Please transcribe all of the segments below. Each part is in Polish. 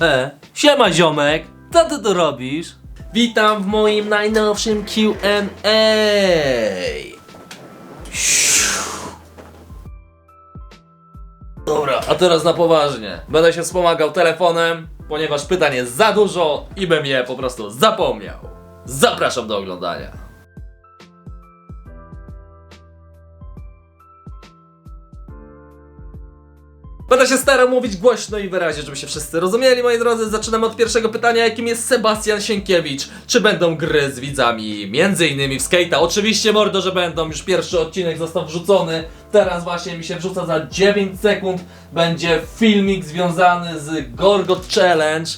E, siema ziomek, co ty tu robisz? Witam w moim najnowszym Q&A. Dobra, a teraz na poważnie. Będę się wspomagał telefonem, ponieważ pytań jest za dużo i bym je po prostu zapomniał. Zapraszam do oglądania. Będę się starał mówić głośno i wyraźnie, żeby się wszyscy rozumieli, moi drodzy. Zaczynamy od pierwszego pytania, jakim jest Sebastian Sienkiewicz. Czy będą gry z widzami, między innymi w Skate'a? Oczywiście, mordo, że będą. Już pierwszy odcinek został wrzucony. Teraz właśnie mi się wrzuca za 9 sekund. Będzie filmik związany z Gorgot Challenge.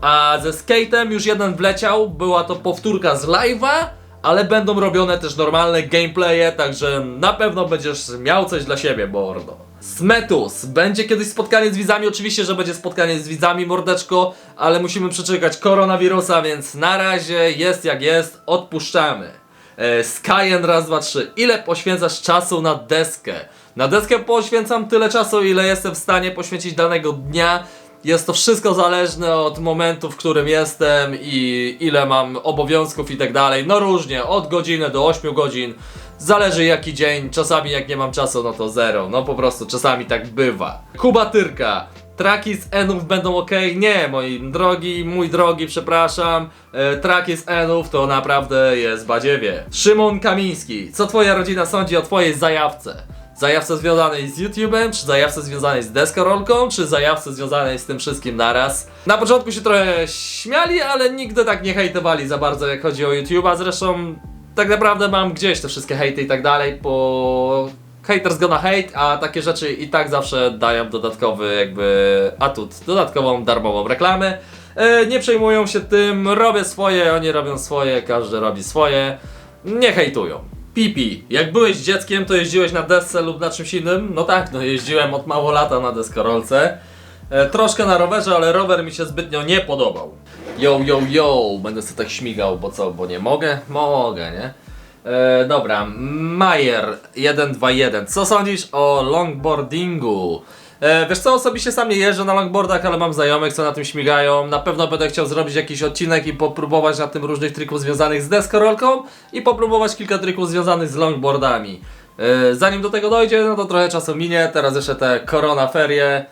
A ze Skate'em już jeden wleciał. Była to powtórka z live'a. Ale będą robione też normalne gameplaye, także na pewno będziesz miał coś dla siebie, mordo. Smetus, będzie kiedyś spotkanie z widzami, oczywiście, że będzie spotkanie z widzami, mordeczko, ale musimy przeczekać koronawirusa, więc na razie jest jak jest, odpuszczamy. E, Skyen raz, dwa, trzy. Ile poświęcasz czasu na deskę? Na deskę poświęcam tyle czasu, ile jestem w stanie poświęcić danego dnia. Jest to wszystko zależne od momentu, w którym jestem i ile mam obowiązków i tak dalej. No różnie, od godziny do 8 godzin. Zależy jaki dzień, czasami jak nie mam czasu, no to zero. No po prostu czasami tak bywa. Kuba Tyrka. Traki z Enów będą ok? Nie, moi drogi, mój drogi, przepraszam. E, traki z Enów to naprawdę jest badziewie. Szymon Kamiński. Co twoja rodzina sądzi o twojej zajawce? Zajawce związanej z YouTube'em, czy zajawce związanej z deskorolką, czy zajawce związanej z tym wszystkim naraz. Na początku się trochę śmiali, ale nigdy tak nie hejtowali za bardzo jak chodzi o YouTube'a, zresztą tak naprawdę mam gdzieś te wszystkie hejty i tak dalej, bo haters gonna hate, a takie rzeczy i tak zawsze dają dodatkowy jakby atut, dodatkową darmową reklamę. E, nie przejmują się tym, robię swoje, oni robią swoje, każdy robi swoje. Nie hejtują. Pipi, jak byłeś dzieckiem, to jeździłeś na desce lub na czymś innym? No tak, no jeździłem od mało lata na deskorolce. E, troszkę na rowerze, ale rower mi się zbytnio nie podobał. Yo, yo, yo, będę sobie tak śmigał, bo co, bo nie mogę? Mogę, nie? E, dobra, Majer 121. Co sądzisz o longboardingu? E, wiesz co, osobiście sam nie jeżdżę na longboardach, ale mam znajomych, co na tym śmigają. Na pewno będę chciał zrobić jakiś odcinek i popróbować na tym różnych trików związanych z deskorolką i popróbować kilka trików związanych z longboardami. E, zanim do tego dojdzie, no to trochę czasu minie, teraz jeszcze te korona ferie.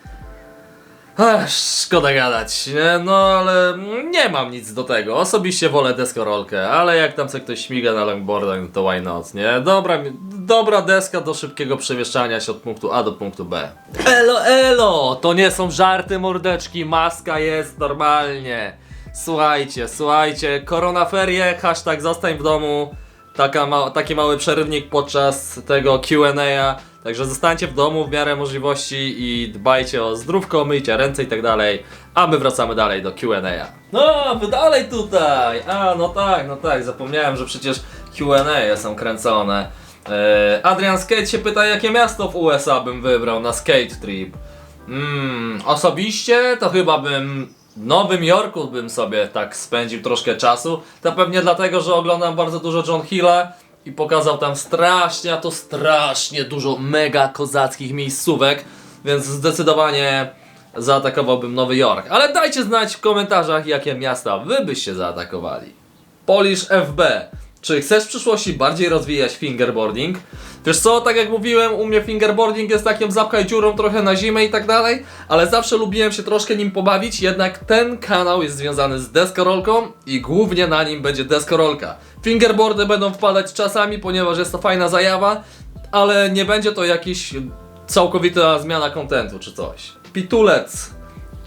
Ach, szkoda gadać, nie? No ale nie mam nic do tego. Osobiście wolę deskorolkę, ale jak tam sobie ktoś śmiga na longboardach, no to why not, nie? Dobra, dobra deska do szybkiego przemieszczania się od punktu A do punktu B. Elo, elo! To nie są żarty, mordeczki, maska jest normalnie. Słuchajcie, słuchajcie, koronaferie, hashtag zostań w domu. Taka ma, taki mały przerywnik podczas tego Q&A. Także zostańcie w domu w miarę możliwości i dbajcie o zdrówko, myjcie ręce i tak dalej. A my wracamy dalej do Q&A. No, wy dalej tutaj! A, no tak, no tak, zapomniałem, że przecież Q&A są kręcone. E, Adrian Skate się pyta, jakie miasto w USA bym wybrał na skate trip. Mm, osobiście to chyba bym w Nowym Jorku bym sobie tak spędził troszkę czasu. To pewnie dlatego, że oglądam bardzo dużo John Hilla i pokazał tam strasznie, a to strasznie dużo mega kozackich miejscówek, więc zdecydowanie zaatakowałbym Nowy Jork. Ale dajcie znać w komentarzach, jakie miasta wy byście zaatakowali. Polish FB. Czy chcesz w przyszłości bardziej rozwijać fingerboarding? Wiesz co, tak jak mówiłem, u mnie fingerboarding jest takim zapchaj dziurą trochę na zimę i tak dalej, ale zawsze lubiłem się troszkę nim pobawić, jednak ten kanał jest związany z deskorolką i głównie na nim będzie deskorolka. Fingerboardy będą wpadać czasami, ponieważ jest to fajna zajawa, ale nie będzie to jakiś całkowita zmiana kontentu czy coś. Pitulec.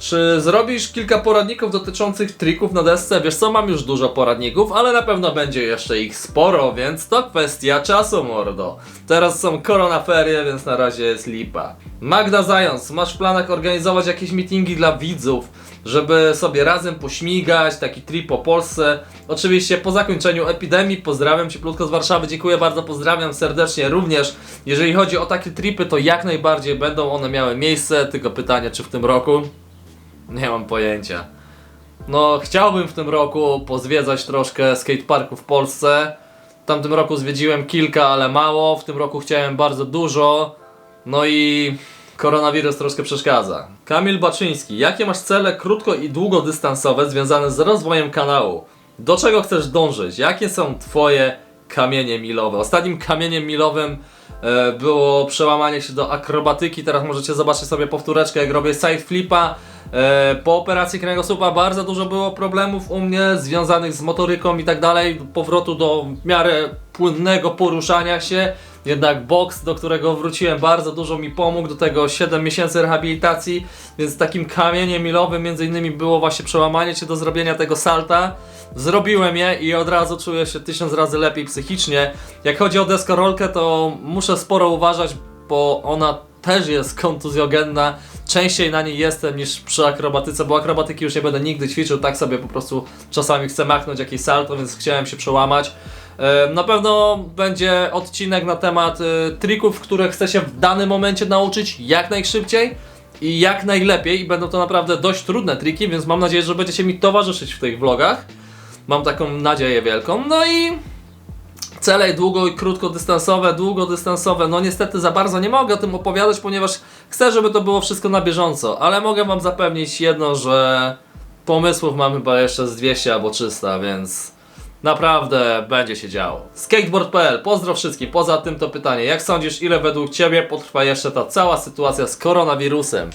Czy zrobisz kilka poradników dotyczących trików na desce? Wiesz co, mam już dużo poradników, ale na pewno będzie jeszcze ich sporo, więc to kwestia czasu, mordo. Teraz są koronaferie, więc na razie jest lipa. Magda Zając, masz w planach organizować jakieś meetingi dla widzów, żeby sobie razem pośmigać, taki trip po Polsce. Oczywiście po zakończeniu epidemii, pozdrawiam Cieplutko z Warszawy, dziękuję bardzo, pozdrawiam serdecznie również. Jeżeli chodzi o takie tripy, to jak najbardziej będą one miały miejsce, tylko pytanie, czy w tym roku? Nie mam pojęcia. No, chciałbym w tym roku pozwiedzać troszkę skateparków w Polsce. W tamtym roku zwiedziłem kilka, ale mało. W tym roku chciałem bardzo dużo. No i Koronawirus troszkę przeszkadza. Kamil Baczyński, jakie masz cele krótko i długodystansowe związane z rozwojem kanału? Do czego chcesz dążyć? Jakie są twoje kamienie milowe? Ostatnim kamieniem milowym było przełamanie się do akrobatyki. Teraz możecie zobaczyć sobie powtóreczkę, jak robię side flipa. E, po operacji kręgosłupa bardzo dużo było problemów u mnie związanych z motoryką i tak dalej. Powrotu do w miarę płynnego poruszania się. Jednak boks, do którego wróciłem, bardzo dużo mi pomógł. Do tego 7 miesięcy rehabilitacji, więc takim kamieniem milowym między innymi było właśnie przełamanie się do zrobienia tego salta. Zrobiłem je i od razu czuję się tysiąc razy lepiej psychicznie. Jak chodzi o deskorolkę, to muszę sporo uważać, bo ona też jest kontuzjogenna. Częściej na niej jestem niż przy akrobatyce, bo akrobatyki już nie będę nigdy ćwiczył, tak sobie po prostu czasami chcę machnąć jakieś salto, więc chciałem się przełamać. Na pewno będzie odcinek na temat e, trików, które chcę się w danym momencie nauczyć jak najszybciej i jak najlepiej będą to naprawdę dość trudne triki, więc mam nadzieję, że będziecie mi towarzyszyć w tych vlogach. Mam taką nadzieję wielką. No i cele długo i krótkodystansowe, długodystansowe. No niestety za bardzo nie mogę o tym opowiadać, ponieważ chcę, żeby to było wszystko na bieżąco, ale mogę wam zapewnić jedno, że pomysłów mam chyba jeszcze z 200 albo 300, więc naprawdę będzie się działo. Skateboard.pl, pozdro wszystkim. Poza tym to pytanie, jak sądzisz, ile według Ciebie potrwa jeszcze ta cała sytuacja z koronawirusem?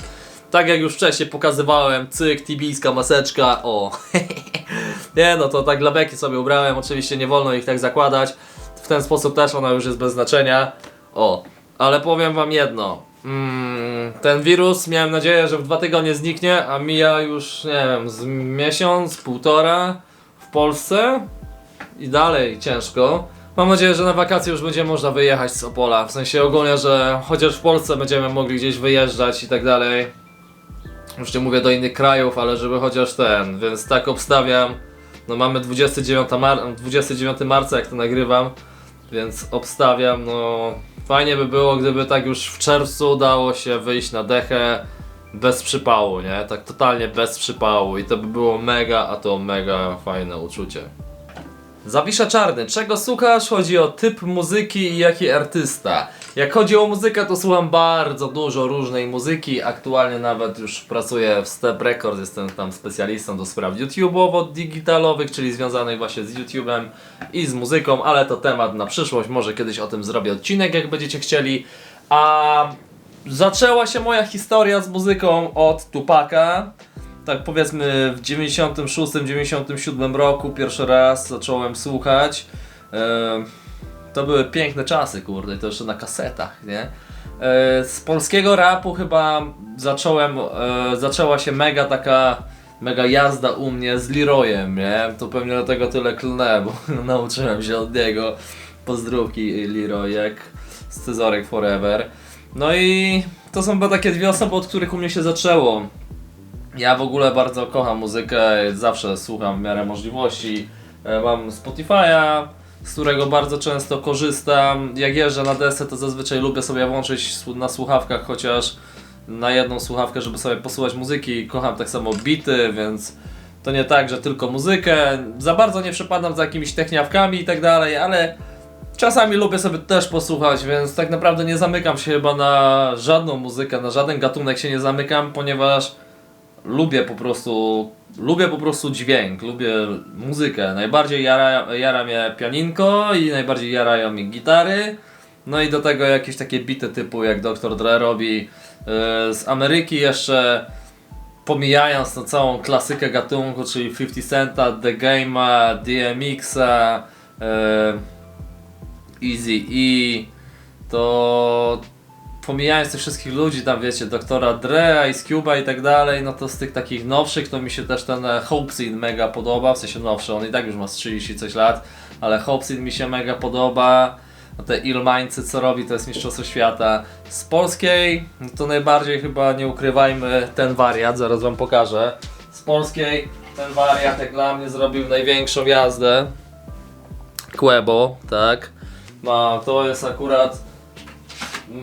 Tak jak już wcześniej pokazywałem, cyk, tibijska maseczka, o. nie no, to tak dla beki sobie ubrałem, oczywiście nie wolno ich tak zakładać. W ten sposób też ona już jest bez znaczenia. O, ale powiem wam jedno. Mm, ten wirus miałem nadzieję, że w dwa tygodnie zniknie, a mija już, nie wiem, z miesiąc, półtora w Polsce i dalej ciężko. Mam nadzieję, że na wakacje już będzie można wyjechać z Opola. W sensie ogólnie, że chociaż w Polsce będziemy mogli gdzieś wyjeżdżać i tak dalej. Już nie mówię do innych krajów, ale żeby chociaż ten, więc tak obstawiam. No mamy 29, mar 29 marca, jak to nagrywam, więc obstawiam, no fajnie by było, gdyby tak już w czerwcu udało się wyjść na dechę bez przypału, nie? Tak totalnie bez przypału i to by było mega, a to mega fajne uczucie. Zawisza Czarny, czego słuchasz? Chodzi o typ muzyki i jaki artysta. Jak chodzi o muzykę, to słucham bardzo dużo różnej muzyki. Aktualnie nawet już pracuję w Step Records, jestem tam specjalistą do spraw YouTubeowo-digitalowych, czyli związanych właśnie z YouTube'em i z muzyką, ale to temat na przyszłość. Może kiedyś o tym zrobię odcinek, jak będziecie chcieli. A zaczęła się moja historia z muzyką od Tupaka tak powiedzmy w 96-97 roku pierwszy raz zacząłem słuchać. E, to były piękne czasy, kurde, to jeszcze na kasetach, nie? E, z polskiego rapu chyba zacząłem, e, zaczęła się mega taka, mega jazda u mnie z Leroyem, nie? To pewnie dlatego tyle klnę, bo nauczyłem się od niego pozdrówki Leroy, jak Scyzorek Forever. No i to są chyba takie dwie osoby, od których u mnie się zaczęło. Ja w ogóle bardzo kocham muzykę, zawsze słucham w miarę możliwości. E, Mam Spotify'a, z którego bardzo często korzystam. Jak jeżdżę na desce, to zazwyczaj lubię sobie włączyć na słuchawkach chociaż na jedną słuchawkę, żeby sobie posłuchać muzyki. Kocham tak samo bity, więc to nie tak, że tylko muzykę. Za bardzo nie przepadam za jakimiś techniawkami i tak dalej, ale Czasami lubię sobie też posłuchać, więc tak naprawdę nie zamykam się chyba na żadną muzykę, na żaden gatunek się nie zamykam, ponieważ lubię po prostu, lubię po prostu dźwięk, lubię muzykę. Najbardziej jara, jara mnie pianinko i najbardziej jarają mnie gitary. No i do tego jakieś takie bity typu jak Dr. Dre robi yy, z Ameryki jeszcze pomijając tą całą klasykę gatunku, czyli 50 Centa, The Game'a, DMX-a, Easy E, to pomijając tych wszystkich ludzi, tam wiecie, doktora Dre, Ice Cube'a i tak dalej, no to z tych takich nowszych to mi się też ten e, Hopesin mega podoba, w sensie nowszy, on i tak już ma z 30 coś lat, ale Hopesin mi się mega podoba. No te Ilmańcy co robi to jest mistrzostwo świata. Z polskiej no to najbardziej chyba nie ukrywajmy ten wariat, zaraz wam pokażę. Z polskiej ten wariat jak dla mnie zrobił największą jazdę. Quebo, tak. Ma, to jest akurat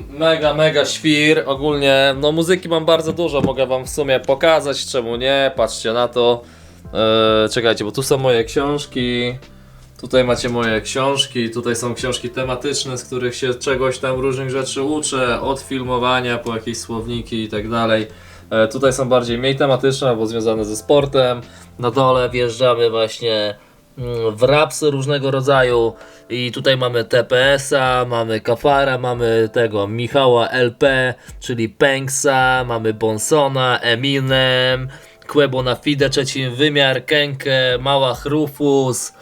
mega, mega świr. Ogólnie, no muzyki mam bardzo dużo, mogę wam w sumie pokazać, czemu nie, patrzcie na to. Eee, czekajcie, bo tu są moje książki. Tutaj macie moje książki, tutaj są książki tematyczne, z których się czegoś tam różnych rzeczy uczę, od filmowania po jakieś słowniki i tak dalej. E, Tutaj są bardziej mniej tematyczne albo związane ze sportem. Na dole wjeżdżamy właśnie mm, w rapsy różnego rodzaju i tutaj mamy TPS-a, mamy Kafara, mamy tego Michała LP, czyli Penksa, mamy Bonsona, Eminem, Quebo na Fide, trzeci wymiar, Kenke, Małach Rufus.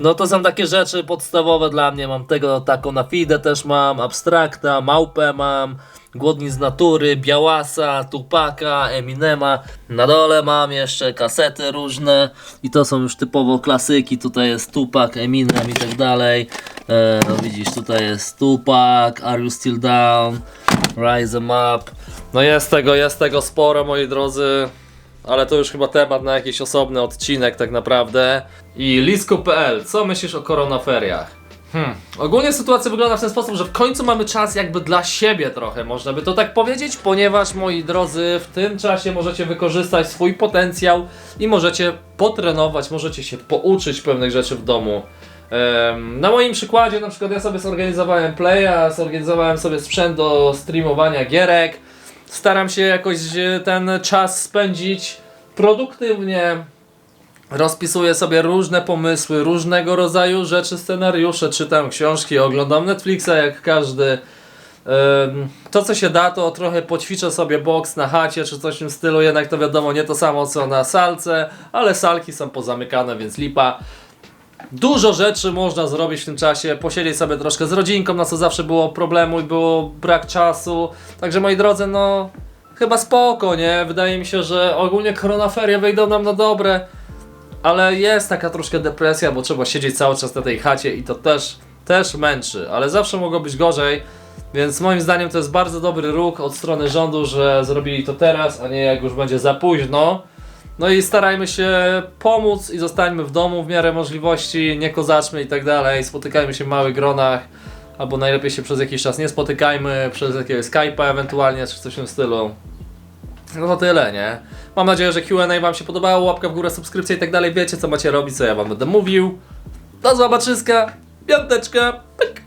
No to są takie rzeczy podstawowe dla mnie. Mam tego taką na Fide też mam, Abstrakta, Małpę mam, Głodni z natury, Białasa, Tupaka, Eminema. Na dole mam jeszcze kasety różne i to są już typowo klasyki. Tutaj jest Tupac, Eminem i tak dalej. E, no widzisz, tutaj jest Tupac, Are You Still Down, Rise 'em Up. No jest tego, jest tego sporo moi drodzy. Ale to już chyba temat na jakiś osobny odcinek tak naprawdę. I Lisko.pl, co myślisz o koronaferiach? Hmm. Ogólnie sytuacja wygląda w ten sposób, że w końcu mamy czas jakby dla siebie trochę, można by to tak powiedzieć, ponieważ moi drodzy, w tym czasie możecie wykorzystać swój potencjał i możecie potrenować, możecie się pouczyć pewnych rzeczy w domu. Em, Na moim przykładzie, na przykład ja sobie zorganizowałem playa, zorganizowałem sobie sprzęt do streamowania gierek. Staram się jakoś e, ten czas spędzić produktywnie, Rozpisuję sobie różne pomysły, różnego rodzaju rzeczy, scenariusze, czytam książki, oglądam Netflixa jak każdy. To co się da, to trochę poćwiczę sobie boks na chacie czy coś w tym stylu, jednak to wiadomo nie to samo co na salce, ale salki są pozamykane, więc lipa. Dużo rzeczy można zrobić w tym czasie, posiedzieć sobie troszkę z rodzinką, na co zawsze było problemu i było brak czasu. Także moi drodzy, no chyba spoko, nie? Wydaje mi się, że ogólnie koronaferie wejdą nam na dobre. Ale jest taka troszkę depresja, bo trzeba siedzieć cały czas na tej chacie i to też, też męczy, ale zawsze mogło być gorzej. Więc moim zdaniem to jest bardzo dobry ruch od strony rządu, że zrobili to teraz, a nie jak już będzie za późno. No i starajmy się pomóc i zostańmy w domu w miarę możliwości, nie kozaczmy i tak dalej, spotykajmy się w małych gronach, albo najlepiej się przez jakiś czas nie spotykajmy, przez jakiegoś Skype'a ewentualnie, czy coś w tym stylu. No to tyle, nie? Mam nadzieję, że Q&A wam się podobało, łapka w górę, subskrypcja i tak dalej, wiecie co macie robić, co ja wam będę mówił. Do zobaczyska, piąteczka, pyk!